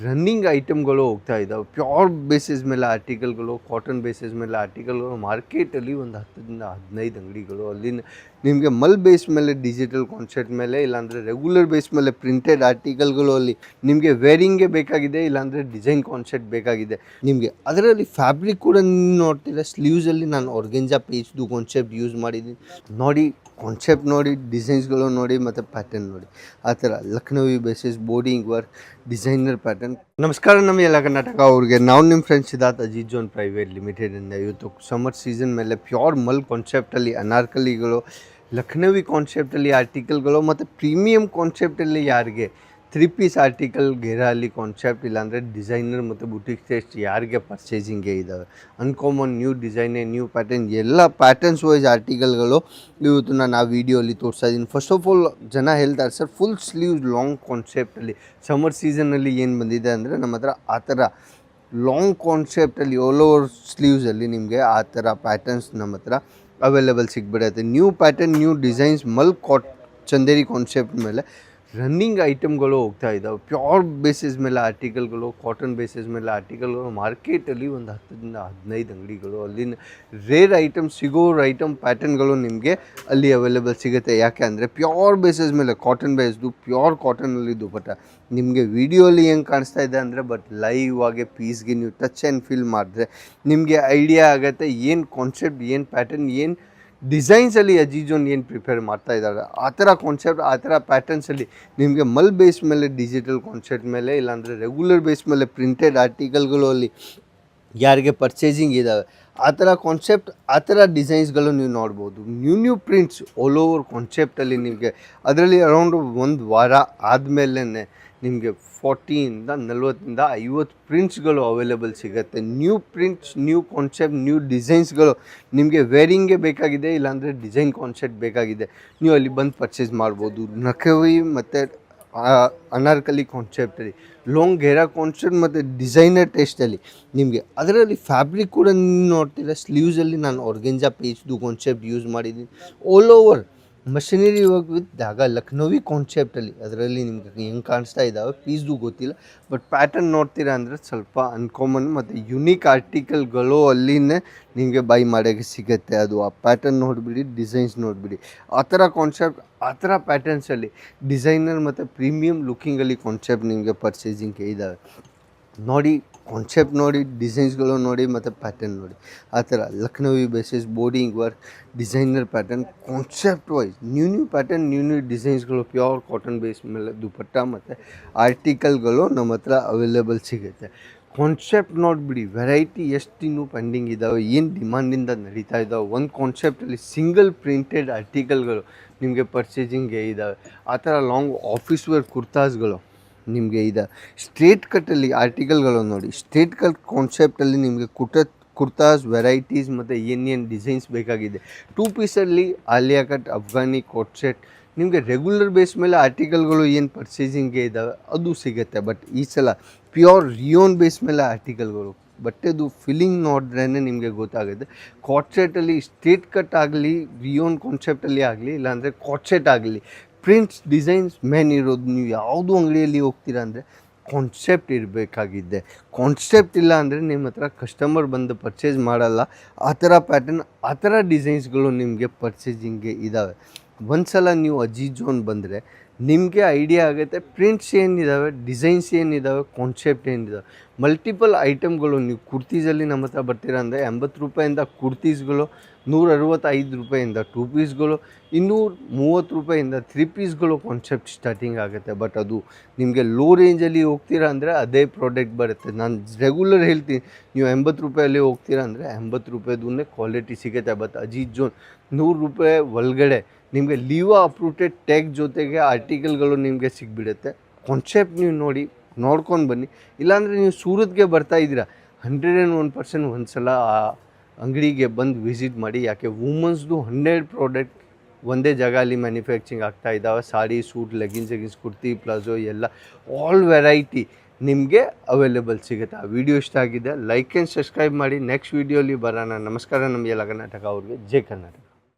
Running ಐಟಮ್ಗಳು ಹೋಗ್ತಾ ಇದ್ದಾವೆ ಪ್ಯೂರ್ ಬೇಸಿಸ್ ಮೇಲೆ ಆರ್ಟಿಕಲ್ಗಳು ಕಾಟನ್ ಬೇಸಿಸ್ ಮೇಲೆ ಆರ್ಟಿಕಲ್ಗಳು ಮಾರ್ಕೆಟಲ್ಲಿ ಒಂದು ಹತ್ತರಿಂದ ಹದಿನೈದು ಅಂಗಡಿಗಳು ಅಲ್ಲಿ ನಿಮಗೆ ಮಲ್ ಬೇಸ್ ಮೇಲೆ ಡಿಜಿಟಲ್ ಕಾನ್ಸೆಪ್ಟ್ ಮೇಲೆ, ಇಲ್ಲಾಂದರೆ ರೆಗ್ಯುಲರ್ ಬೇಸ್ ಮೇಲೆ ಪ್ರಿಂಟೆಡ್ ಆರ್ಟಿಕಲ್ಗಳು ಅಲ್ಲಿ ನಿಮಗೆ ವೇರಿಂಗ್ಗೆ ಬೇಕಾಗಿದೆ, ಇಲ್ಲಾಂದರೆ ಡಿಸೈನ್ ಕಾನ್ಸೆಪ್ಟ್ ಬೇಕಾಗಿದೆ. ನಿಮಗೆ ಅದರಲ್ಲಿ ಫ್ಯಾಬ್ರಿಕ್ ಕೂಡ ನೋಡ್ತೀರಾ ಸ್ಲೀವ್ಸಲ್ಲಿ ನಾನು ಆರ್ಗೆಂಜಾ ಪೇಜ್ದು ಕಾನ್ಸೆಪ್ಟ್ ಯೂಸ್ ಮಾಡಿದ್ದೀನಿ. ನೋಡಿ ಕಾನ್ಸೆಪ್ಟ್ ನೋಡಿ ಡಿಸೈನ್ಸ್ಗಳು ನೋಡಿ, ಮತ್ತು ಪ್ಯಾಟರ್ನ್ ನೋಡಿ. ಆ ಥರ Lucknowi basis boarding work designer pattern ನಮಸ್ಕಾರ, ನಮ್ಮ ಎಲ್ಲ ಕರ್ನಾಟಕ ಅವ್ರಿಗೆ. ನಾವು ನಿಮ್ಮ ಫ್ರೆಂಡ್ಸ್ ಇದಾದ ಅಜಿತ್ ಜೋನ್ ಪ್ರೈವೇಟ್ ಲಿಮಿಟೆಡಿಂದ ಇವತ್ತು ಸಮ್ಮರ್ ಸೀಸನ್ ಮೇಲೆ ಪ್ಯೂರ್ ಮಲ್ ಕಾನ್ಸೆಪ್ಟಲ್ಲಿ ಅನಾರ್ಕಲಿಗಳು ಲಕ್ನವಿ ಕಾನ್ಸೆಪ್ಟಲ್ಲಿ ಆರ್ಟಿಕಲ್ಗಳು ಮತ್ತು ಪ್ರೀಮಿಯಂ ಕಾನ್ಸೆಪ್ಟಲ್ಲಿ ಯಾರಿಗೆ ತ್ರೀ ಪೀಸ್ ಆರ್ಟಿಕಲ್ ಗೆರಾಲಿ ಕಾನ್ಸೆಪ್ಟ್ ಇಲ್ಲಾಂದರೆ ಡಿಸೈನರ್ ಮತ್ತು ಬುಟಿಕ್ ಟೆಸ್ಟ್ ಯಾರಿಗೆ ಪರ್ಚೇಸಿಂಗೇ ಇದ್ದಾವೆ ಅನ್ಕಾಮನ್ ನ್ಯೂ ಡಿಸೈನೇ ನ್ಯೂ ಪ್ಯಾಟರ್ನ್ ಎಲ್ಲ ಪ್ಯಾಟರ್ನ್ಸ್ ವೈಸ್ ಆರ್ಟಿಕಲ್ಗಳು ಇವತ್ತು ನಾನು ಆ ವಿಡಿಯೋಲಿ ತೋರಿಸ್ತಾ ಇದ್ದೀನಿ ಫಸ್ಟ್ ಆಫ್ ಆಲ್ ಜನ ಹೇಳ್ತಾರೆ ಸರ್ ಫುಲ್ ಸ್ಲೀವ್ಸ್ ಲಾಂಗ್ ಕಾನ್ಸೆಪ್ಟಲ್ಲಿ ಸಮ್ಮರ್ ಸೀಸನಲ್ಲಿ ಏನು ಬಂದಿದೆ ಅಂದರೆ ನಮ್ಮ ಹತ್ರ ಆ ಥರ ಲಾಂಗ್ ಕಾನ್ಸೆಪ್ಟಲ್ಲಿ ಆಲ್ ಓವರ್ ಸ್ಲೀವ್ಸಲ್ಲಿ ನಿಮಗೆ ಆ ಥರ ಪ್ಯಾಟರ್ನ್ಸ್ ನಮ್ಮ ಹತ್ರ ಅವೈಲೇಬಲ್ ಸಿಗ್ಬಿಡುತ್ತೆ. ನ್ಯೂ ಪ್ಯಾಟರ್ನ್ ನ್ಯೂ ಡಿಸೈನ್ಸ್ ಮಲ್ ಕಾಟ್ ಚಂದೇರಿ ಕಾನ್ಸೆಪ್ಟ್ ಮೇಲೆ ರನ್ನಿಂಗ್ ಐಟಮ್ಗಳು ಹೋಗ್ತಾ ಇದ್ದಾವೆ. ಪ್ಯೂರ್ ಬೇಸಿಸ್ ಮೇಲೆ ಆರ್ಟಿಕಲ್ಗಳು ಕಾಟನ್ ಬೇಸಿಸ್ ಮೇಲೆ ಆರ್ಟಿಕಲ್ಗಳು ಮಾರ್ಕೆಟಲ್ಲಿ ಒಂದು ಹತ್ತರಿಂದ ಹದಿನೈದು ಅಂಗಡಿಗಳು, ಅಲ್ಲಿನ ರೇರ್ ಐಟಮ್ ಸಿಗೋ ಐಟಮ್ ಪ್ಯಾಟರ್ನ್ಗಳು ನಿಮಗೆ ಅಲ್ಲಿ ಅವೈಲೇಬಲ್ ಸಿಗುತ್ತೆ. ಯಾಕೆ ಅಂದರೆ ಪ್ಯೂರ್ ಬೇಸಿಸ್ ಮೇಲೆ ಕಾಟನ್ ಬೇಸ್ದು ಪ್ಯೂರ್ ಕಾಟನಲ್ಲಿ ದುಪಟ್ಟ ನಿಮಗೆ ವಿಡಿಯೋಲಿ ಹೆಂಗೆ ಕಾಣಿಸ್ತಾ ಇದೆ ಅಂದರೆ ಬಟ್ ಲೈವ್ ಆಗಿ ಪೀಸ್ಗೆ ನೀವು ಟಚ್ ಆ್ಯಂಡ್ ಫೀಲ್ ಮಾಡಿದ್ರೆ ನಿಮಗೆ ಐಡಿಯಾ ಆಗುತ್ತೆ ಏನು ಕಾನ್ಸೆಪ್ಟ್ ಏನು ಪ್ಯಾಟರ್ನ್ ಏನು ಡಿಸೈನ್ಸಲ್ಲಿ ಅಜೀಜೋನ್ ಏನು ಪ್ರಿಪೇರ್ ಮಾಡ್ತಾ ಇದ್ದಾರೆ? ಆ ಥರ ಕಾನ್ಸೆಪ್ಟ್ ಆ ಥರ ಪ್ಯಾಟರ್ನ್ಸಲ್ಲಿ ನಿಮಗೆ ಮಲ್ ಬೇಸ್ ಮೇಲೆ ಡಿಜಿಟಲ್ ಕಾನ್ಸೆಪ್ಟ್ ಮೇಲೆ, ಇಲ್ಲಾಂದರೆ ರೆಗ್ಯುಲರ್ ಬೇಸ್ ಮೇಲೆ ಪ್ರಿಂಟೆಡ್ ಆರ್ಟಿಕಲ್ಗಳು ಅಲ್ಲಿ ಯಾರಿಗೆ ಪರ್ಚೇಸಿಂಗ್ ಇದ್ದಾವೆ ಆ ಥರ ಕಾನ್ಸೆಪ್ಟ್ ಆ ಥರ ಡಿಸೈನ್ಸ್ಗಳು ನೀವು ನೋಡ್ಬೋದು. New new prints all over ಕಾನ್ಸೆಪ್ಟಲ್ಲಿ ನಿಮಗೆ, ಅದರಲ್ಲಿ ಅರೌಂಡ್ ಒಂದು ವಾರ ಆದಮೇಲೆ ನಿಮಗೆ ಫೋರ್ಟಿಯಿಂದ ನಲ್ವತ್ತರಿಂದ ಐವತ್ತು ಪ್ರಿಂಟ್ಸ್ಗಳು ಅವೈಲೇಬಲ್ ಸಿಗುತ್ತೆ. New prints new concept new ಡಿಸೈನ್ಸ್ಗಳು ನಿಮಗೆ ವೇರಿಂಗ್ಗೆ ಬೇಕಾಗಿದೆ, ಇಲ್ಲಾಂದರೆ ಡಿಸೈನ್ ಕಾನ್ಸೆಪ್ಟ್ ಬೇಕಾಗಿದೆ. ನೀವು ಅಲ್ಲಿ ಬಂದು ಪರ್ಚೇಸ್ ಮಾಡ್ಬೋದು. ನಕವಿ ಮತ್ತು ಅನಾರ್ಕಲಿ ಕಾನ್ಸೆಪ್ಟಲ್ಲಿ ಲಾಂಗ್ ಗೆರಾ ಕಾನ್ಸೆಪ್ಟ್ ಮತ್ತು ಡಿಸೈನರ್ ಟೇಸ್ಟಲ್ಲಿ ನಿಮಗೆ ಅದರಲ್ಲಿ ಫ್ಯಾಬ್ರಿಕ್ ಕೂಡ ನೀವು ನೋಡ್ತೀರಾ ಸ್ಲೀವ್ಸಲ್ಲಿ ನಾನು ಆರ್ಗೆಂಜಾ ಪೇಜ್ದು ಕಾನ್ಸೆಪ್ಟ್ ಯೂಸ್ ಮಾಡಿದ್ದೀನಿ. All over machinery work with ದಾಗ ಲಕ್ನೋವಿ ಕಾನ್ಸೆಪ್ಟಲ್ಲಿ ಅದರಲ್ಲಿ ನಿಮ್ಗೆ ಹೆಂಗೆ ಕಾಣಿಸ್ತಾ ಇದ್ದಾವೆ ಪೀಸ್ದು ಗೊತ್ತಿಲ್ಲ. ಬಟ್ ಪ್ಯಾಟರ್ನ್ ನೋಡ್ತೀರಾ ಅಂದರೆ ಸ್ವಲ್ಪ ಅನ್ಕಾಮನ್ ಮತ್ತು ಯುನೀಕ್ ಆರ್ಟಿಕಲ್ಗಳು ಅಲ್ಲಿನೇ ನಿಮಗೆ ಬೈ ಮಾಡೋಕ್ಕೆ ಸಿಗುತ್ತೆ. ಅದು ಆ ಪ್ಯಾಟರ್ನ್ ನೋಡಿಬಿಡಿ ಡಿಸೈನ್ಸ್ ನೋಡಿಬಿಡಿ. ಆ ಥರ ಕಾನ್ಸೆಪ್ಟ್ ಆ ಥರ ಪ್ಯಾಟರ್ನ್ಸಲ್ಲಿ ಡಿಸೈನರ್ ಮತ್ತು ಪ್ರೀಮಿಯಮ್ ಲುಕ್ಕಿಂಗಲ್ಲಿ ಕಾನ್ಸೆಪ್ಟ್ ನಿಮಗೆ ಪರ್ಚೇಸಿಂಗ್ಗೆ ಇದ್ದಾವೆ ನೋಡಿ ಕಾನ್ಸೆಪ್ಟ್ ನೋಡಿ ಡಿಸೈನ್ಸ್ಗಳು ನೋಡಿ, ಮತ್ತು ಪ್ಯಾಟರ್ನ್ ನೋಡಿ. ಆ ಥರ Lucknowi basis boarding work designer pattern concept wise new new pattern new new ಡಿಸೈನ್ಸ್ಗಳು pure cotton base ಮೇಲೆ ದುಪಟ್ಟ ಮತ್ತು ಆರ್ಟಿಕಲ್ಗಳು ನಮ್ಮ ಹತ್ರ ಅವೈಲೇಬಲ್ ಸಿಗುತ್ತೆ. ಕಾನ್ಸೆಪ್ಟ್ ನೋಡಿಬಿಡಿ ವೆರೈಟಿ ಎಷ್ಟು ಇನ್ನೂ ಪೆಂಡಿಂಗ್ ಇದ್ದಾವೆ ಏನು ಡಿಮಾಂಡಿಂದ ನಡೀತಾ ಇದ್ದಾವೆ ಒಂದು ಕಾನ್ಸೆಪ್ಟಲ್ಲಿ ಸಿಂಗಲ್ ಪ್ರಿಂಟೆಡ್ ಆರ್ಟಿಕಲ್ಗಳು ನಿಮಗೆ ಪರ್ಚೇಸಿಂಗ್ಗೆ ಇದ್ದಾವೆ ಆ ಥರ ಲಾಂಗ್ ಆಫೀಸ್ ವೇರ್ ಕುರ್ತಾಸ್ಗಳು ನಿಮಗೆ ಇದೆ ಸ್ಟ್ರೇಟ್ ಕಟ್ಟಲ್ಲಿ ಆರ್ಟಿಕಲ್ಗಳು ನೋಡಿ ಸ್ಟ್ರೇಟ್ ಕಟ್ ಕಾನ್ಸೆಪ್ಟಲ್ಲಿ ನಿಮಗೆ ಕುಟ ಕುರ್ತಾಸ್ ವೆರೈಟೀಸ್ ಮತ್ತು ಏನೇನು ಡಿಸೈನ್ಸ್ ಬೇಕಾಗಿದೆ. Two ಪೀಸಲ್ಲಿ Alia cut Afghani coat set ನಿಮಗೆ ರೆಗ್ಯುಲರ್ ಬೇಸ್ ಮೇಲೆ ಆರ್ಟಿಕಲ್ಗಳು ಏನು ಪರ್ಚೇಸಿಂಗ್ಗೆ ಇದ್ದಾವೆ ಅದು ಸಿಗುತ್ತೆ. ಬಟ್ ಈ ಸಲ ಪ್ಯೂರ್ ರಿಯೋನ್ ಬೇಸ್ ಮೇಲೆ ಆರ್ಟಿಕಲ್ಗಳು ಬಟ್ಟೆದು ಫಿಲ್ಲಿಂಗ್ ನೋಡಿದ್ರೇ ನಿಮಗೆ ಗೊತ್ತಾಗುತ್ತೆ. ಕಾಟ್ಸೆಟಲ್ಲಿ ಸ್ಟ್ರೇಟ್ ಕಟ್ ಆಗಲಿ ರಿಯೋನ್ ಕಾನ್ಸೆಪ್ಟಲ್ಲಿ ಆಗಲಿ, ಇಲ್ಲಾಂದರೆ ಕಾಟ್ಸೆಟ್ ಆಗಲಿ ಪ್ರಿಂಟ್ಸ್ ಡಿಸೈನ್ಸ್ ಮೇನ್ ಇರೋದು ನೀವು ಯಾವುದು ಅಂಗಡಿಯಲ್ಲಿ ಹೋಗ್ತೀರಾ ಅಂದರೆ ಕಾನ್ಸೆಪ್ಟ್ ಇರಬೇಕಾಗಿದೆ ಕಾನ್ಸೆಪ್ಟ್ ಇಲ್ಲ ಅಂದರೆ ನಿಮ್ಮ ಹತ್ರ ಕಸ್ಟಮರ್ ಬಂದು ಪರ್ಚೇಸ್ ಮಾಡಲ್ಲ. ಆ ಥರ ಪ್ಯಾಟರ್ನ್ ಆ ಥರ ಡಿಸೈನ್ಸ್ಗಳು ನಿಮಗೆ ಪರ್ಚೇಸಿಂಗ್ಗೆ ಇದ್ದಾವೆ ಒಂದು ಸಲ ನೀವು ಅಜೀಜ್ ಜೋನ್ ಬಂದರೆ ನಿಮಗೆ ಐಡಿಯಾ ಆಗುತ್ತೆ ಪ್ರಿಂಟ್ಸ್ ಏನಿದ್ದಾವೆ ಡಿಸೈನ್ಸ್ ಏನಿದ್ದಾವೆ ಕಾನ್ಸೆಪ್ಟ್ ಏನಿದ್ದಾವೆ ಮಲ್ಟಿಪಲ್ ಐಟಮ್ಗಳು ನೀವು ಕುರ್ತೀಸಲ್ಲಿ ನಮ್ಮ ಹತ್ರ ಬರ್ತೀರ ಅಂದರೆ ಎಂಬತ್ತು ರೂಪಾಯಿಂದ ಕುರ್ತೀಸ್ಗಳು ನೂರ ಅರವತ್ತೈದು ರೂಪಾಯಿಂದ ಟೂ ಪೀಸ್ಗಳು ಇನ್ನೂರ ಮೂವತ್ತು ರೂಪಾಯಿಂದ ತ್ರೀ ಪೀಸ್ಗಳು ಕಾನ್ಸೆಪ್ಟ್ ಸ್ಟಾರ್ಟಿಂಗ್ ಆಗುತ್ತೆ. ಬಟ್ ಅದು ನಿಮಗೆ ಲೋ ರೇಂಜಲ್ಲಿ ಹೋಗ್ತೀರಾ ಅಂದರೆ ಅದೇ ಪ್ರಾಡಕ್ಟ್ ಬರುತ್ತೆ. ನಾನು ರೆಗ್ಯುಲರ್ ಹೇಳ್ತೀನಿ, ನೀವು ಎಂಬತ್ತು ರೂಪಾಯಲ್ಲಿ ಹೋಗ್ತೀರಾ ಅಂದರೆ ಎಂಬತ್ತು ರೂಪಾಯಿದನ್ನೇ ಕ್ವಾಲಿಟಿ ಸಿಗುತ್ತೆ. ಬಟ್ ಅಜೀತ್ ಜೋನ್, ನೂರು ರೂಪಾಯಿ ಒಳಗಡೆ ನಿಮಗೆ ಲೀವ ಅಪ್ರೂಟೆಡ್ ಟ್ಯಾಗ್ ಜೊತೆಗೆ ಆರ್ಟಿಕಲ್ಗಳು ನಿಮಗೆ ಸಿಗ್ಬಿಡುತ್ತೆ. ಕಾನ್ಸೆಪ್ಟ್ ನೀವು ನೋಡಿ, ನೋಡ್ಕೊಂಡು ಬನ್ನಿ. ಇಲ್ಲಾಂದರೆ ನೀವು ಸೂರತ್ಗೆ ಬರ್ತಾ ಇದ್ದೀರಾ. ಹಂಡ್ರೆಡ್ ಆ್ಯಂಡ್ ಒನ್ ಪರ್ಸೆಂಟ್ ಒಂದು ಸಲ ಅಂಗಡಿಗೆ ಬಂದು ವಿಸಿಟ್ ಮಾಡಿ, ಯಾಕೆ ವುಮನ್ಸ್ದು ಹಂಡ್ರೆಡ್ ಪ್ರಾಡಕ್ಟ್ ಒಂದೇ ಜಾಗ ಅಲ್ಲಿ ಮ್ಯಾನುಫ್ಯಾಕ್ಚರಿಂಗ್ ಆಗ್ತಾ ಇದ್ದಾವೆ. Sari suit leggings leggings kurti, palazzo, ಎಲ್ಲ ಆಲ್ ವೆರೈಟಿ ನಿಮಗೆ ಅವೈಲೇಬಲ್ ಸಿಗುತ್ತೆ. ಆ ವಿಡಿಯೋ ಇಷ್ಟ ಆಗಿದೆ ಲೈಕ್ ಆ್ಯಂಡ್ ಸಬ್ಸ್ಕ್ರೈಬ್ ಮಾಡಿ. ನೆಕ್ಸ್ಟ್ ವೀಡಿಯೋಲಿ ಬರೋಣ. ನಮಸ್ಕಾರ, ನಮಗೆ ಕರ್ನಾಟಕ ಅವ್ರಿಗೆ. ಜೈ ಕರ್ನಾಟಕ.